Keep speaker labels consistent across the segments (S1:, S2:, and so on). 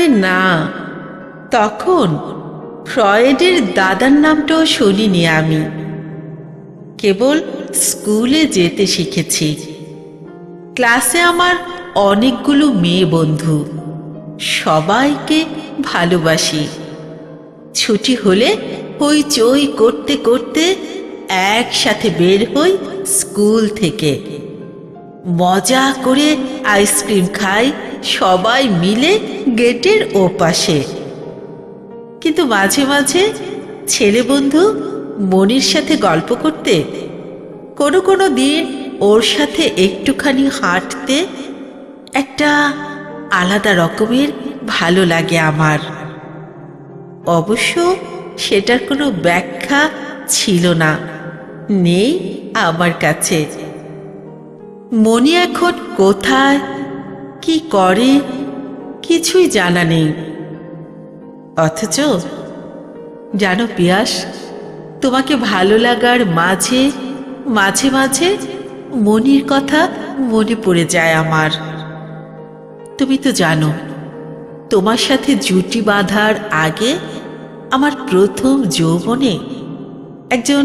S1: আরে না। তখন ফ্রয়েডের দাদার নামটাও শুনিনি আমি। কেবল স্কুলে যেতে শিখেছি। ক্লাসে আমার অনেকগুলো মেয়ে বন্ধু। সবাইকে ভালোবাসি। ছুটি হলে হইচই করতে করতে একসাথে বের হই স্কুল থেকে। মজা করে আইসক্রিম খাই সবাই মিলে গেটের ওপাশে। কিন্তু মাঝে মাঝে ছেলে বন্ধু মনির সাথে গল্প করতে, কোনো কোনো দিন ওর সাথে একটুখানি হাঁটতে একটা আলাদা রকমের ভালো লাগে আমার। অবশ্য সেটার কোনো ব্যাখ্যা ছিল না, নেই আমার কাছে। মনি এখন কোথায় কি করে? কিছুই জানা নেই। অথচ, জানো পিয়াস, তোমাকে ভালো লাগার মাঝে মাঝে মাঝে মনির কথা মনে পড়ে যায় আমার। তুমি তো জানো, তোমার সাথে জুটি বাঁধার আগে আমার প্রথম যৌবনে একজন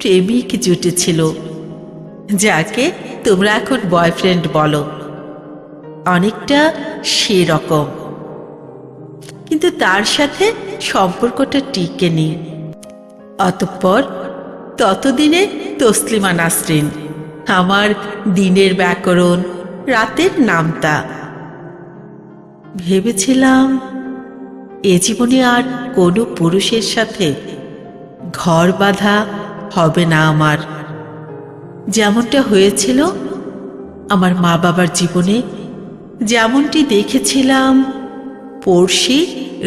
S1: প্রেমিক জুটেছিল, যাকে তোমরা এখন বয়ফ্রেন্ড বলো। অনেকটা সেরকম। কিন্তু তার সাথে সম্পর্কটা টিকে নি। অতঃপর ততদিনে তসলিমা নাসরিন, আমার দিনের ব্যাকরণ, রাতের নামতা। ভেবেছিলাম এ জীবনে আর কোনো পুরুষের সাথে ঘর বাঁধা হবে না আমার। যেমনটা হয়েছিল আমার মা বাবার জীবনে যেমনটি দেখেছিলাম, পড়শি,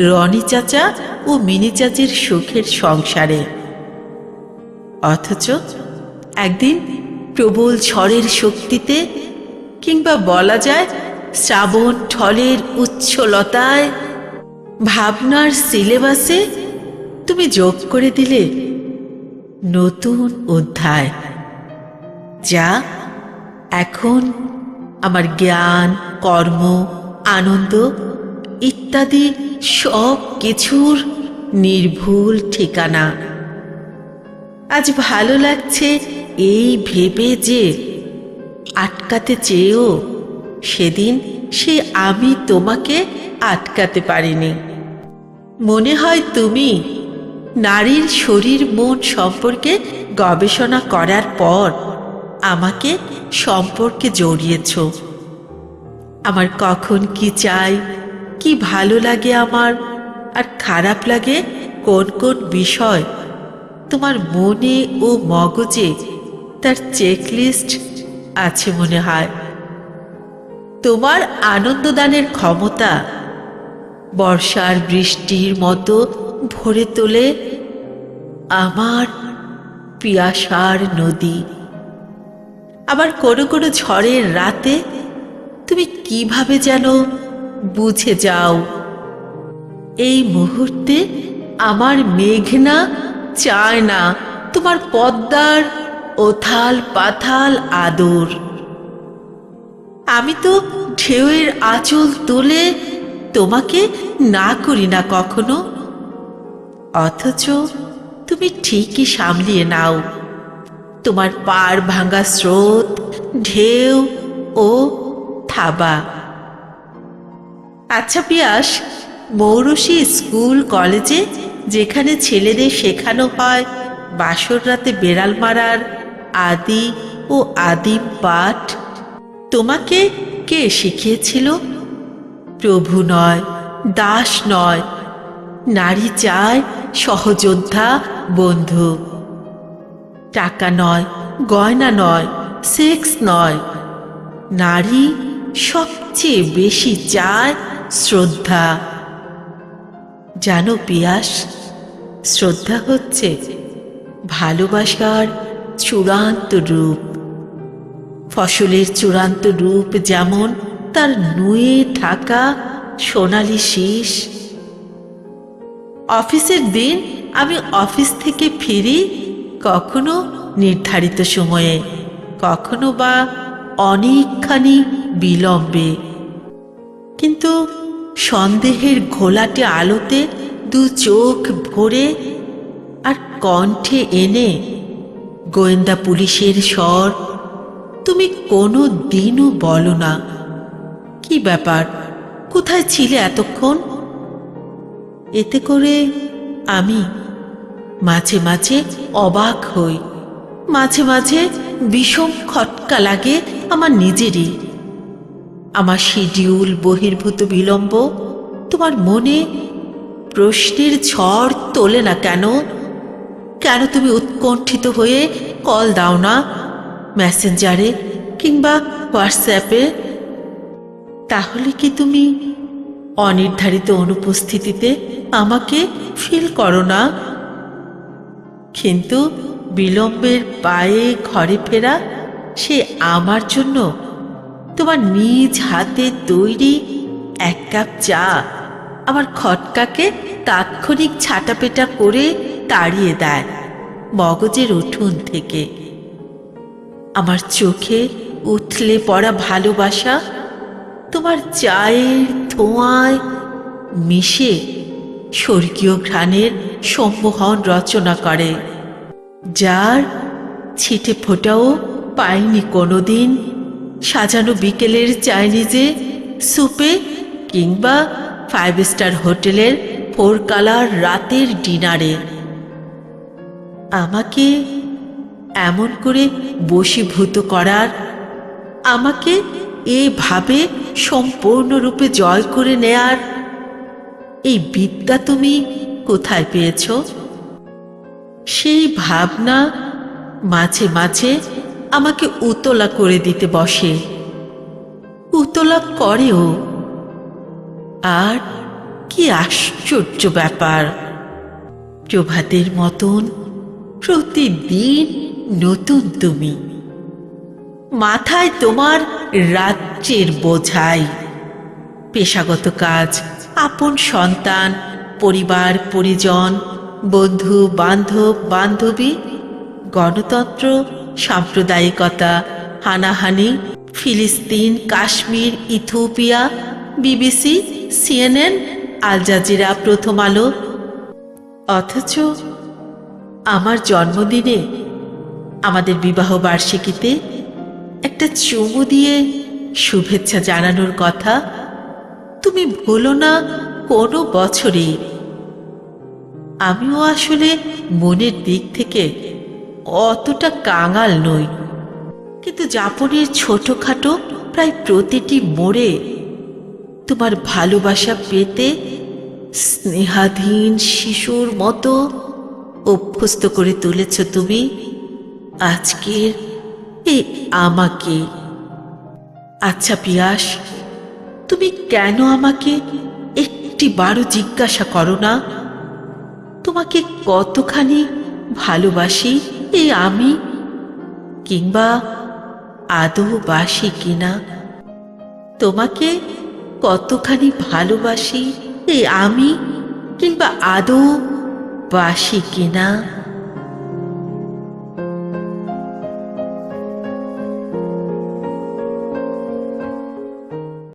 S1: রনি চাচা ও মিনি চাচির সুখের সংসারে। অথচ একদিন প্রবল ঝড়ের শক্তিতে কিংবা বলা যায় শ্রাবণ ঠলের উচ্ছলতায় ভাবনার সিলেবাসে তুমি যোগ করে দিলে নতুন অধ্যায়, যা এখন আমার জ্ঞান, কর্ম, আনন্দ ইত্যাদি সব কিছুর নির্ভুল ঠিকানা। আজ ভালো লাগছে এই ভেবে যে আটকাতে চেয়েও সেদিন সে আমি তোমাকে আটকাতে পারিনি। মনে হয় তুমি নারীর শরীর মন সম্পর্কে গবেষণা করার পর আমাকে সম্পর্কে জড়িয়েছ। আমার কখন কি চাই, কি ভালো লাগে আমার, আর খারাপ লাগে কোন কোন বিষয়? তোমার মনে ও মগজে তার চেকলিস্ট আছে মনে হয়। তোমার আনন্দদানের ক্ষমতা বর্ষার বৃষ্টির মতো ভরে তোলে আমার পিয়াসার নদী। আবার কোনো কোনো ঝড়ের রাতে তুমি কীভাবে যেন বুঝে যাও? এই মুহূর্তে আমার মেঘনা চায় না, তোমার পদ্মার ওথাল পাথাল আদর। আমি তো ঢেউয়ের আঁচল তুলে তোমাকে না করি না কখনো। অথচ তুমি ঠিকই সামলিয়ে নাও। তোমার পার ভাঙা স্রোত, ঢেউ ও থাবা। আচ্ছা পিয়াস, মৌরসী স্কুল, কলেজে যেখানে ছেলেদের শেখানো হয়, বাসর রাতে বেড়াল মারার আদি ও আদিম পাঠ, তোমাকে কে শিখিয়েছিল? প্রভু নয়, দাস নয়, নারী চায় সহযোদ্ধা বন্ধু। টাকা নয়, গয়না নয়, সেক্স নয়। নারী সবচেয়ে বেশি চায় শ্রদ্ধা। জানো পিয়াস, শ্রদ্ধা হচ্ছে ভালোবাসার চূড়ান্ত রূপ। ফসলের চূড়ান্ত রূপ যেমন তার নুয়ে থাকা সোনালি শীষ। অফিসের দিন আমি অফিস থেকে ফিরি কখনো নির্ধারিত সময়ে, কখনো বা অনেকখানি বিলম্বে। কিন্তু সন্দেহের ঘোলাটে আলোতে দু চোখ ভরে আর কণ্ঠে এনে, গোয়েন্দা পুলিশের স্বর, তুমি কোনো দিনও বলো না। কি ব্যাপার? কোথায় ছিলে এতক্ষণ? এতে করে আমি মাঝে মাঝে অবাক হই। মাঝে মাঝে বিষম খটকা লাগে আমার নিজেরই। আমার শিডিউল বহির্ভূত বিলম্ব, তোমার মনে প্রশ্নের ঝড় তোলে না কেন? কেন তুমি উৎকণ্ঠিত হয়ে কল দাও না মেসেঞ্জারে কিংবা হোয়াটসঅ্যাপে? তাহলে কি তুমি অনির্ধারিত অনুপস্থিতিতে আমাকে ফিল করো না? কিন্তু বিলম্বের পায়ে ঘরে ফেরা সে আমার জন্য তোমার নিজ হাতে তৈরি এক কাপ চা, আমার খটকাকে তাৎক্ষণিক ছাটাপেটা করে তাড়িয়ে দেয় মগজের উঠোন থেকে। আমার চোখে উথলে পড়া ভালোবাসা তোমার চায়ের ধোঁয়ায় মিশে স্বর্গীয় ঘ্রাণের সম্মোহন রচনা করে, যার ছিটে ফোটাও পাইনি কোনোদিন। সাজানো বিকেলের চাইনিজে সুপে কিংবা ফাইভ স্টার হোটেলের ফোর কালার রাতের ডিনারে। আমাকে এমন করে বশীভূত করার, আমাকে এভাবে সম্পূর্ণরূপে জয় করে নেয়ার এই বিদ্যা তুমি কোথায় পেয়েছ? সেই ভাবনা মাঝে মাঝে আমাকে উতলা করে দিতে বসে। উতলা করেও। আর কি আশ্চর্য ব্যাপার, প্রভাতের মতন প্রতিদিন নতুন তুমি। মাথায় তোমার রাজ্যের বোঝাই। পেশাগত কাজ আপন সন্তান, পরিবার, পরিজন, বন্ধু, বান্ধব, বান্ধবী, গণতন্ত্র, সাম্প্রদায়িকতা, হানাহানি, ফিলিস্তিন, Kashmir, Ethiopia, BBC, CNN, Al Jazeera Prothom Alo. অথচ আমার জন্মদিনে, আমাদের বিবাহ বার্ষিকীতে একটা চুমু দিয়ে শুভেচ্ছা জানানোর কথা তুমি ভুলো না কোনো বছরই। আমিও আসলে মনের দিক থেকে অতটা কাঙাল নই। কিন্তু জাপনের ছোটখাটো প্রায় প্রতিটি মোড়ে তোমার ভালোবাসা পেতে স্নেহাধীন শিশুর মতো অভ্যস্ত করে তুলেছ তুমি আজকের এই আমাকে। আচ্ছা পিয়াস তুমি কেন আমাকে একটি বারো জিজ্ঞাসা করো না? তোমাকে কতখানি ভালোবাসি এই আমি? কিংবা আদৌ বাসি কিনা? তোমাকে কতখানি ভালোবাসি এই আমি? কিংবা আদৌ বাসি কিনা?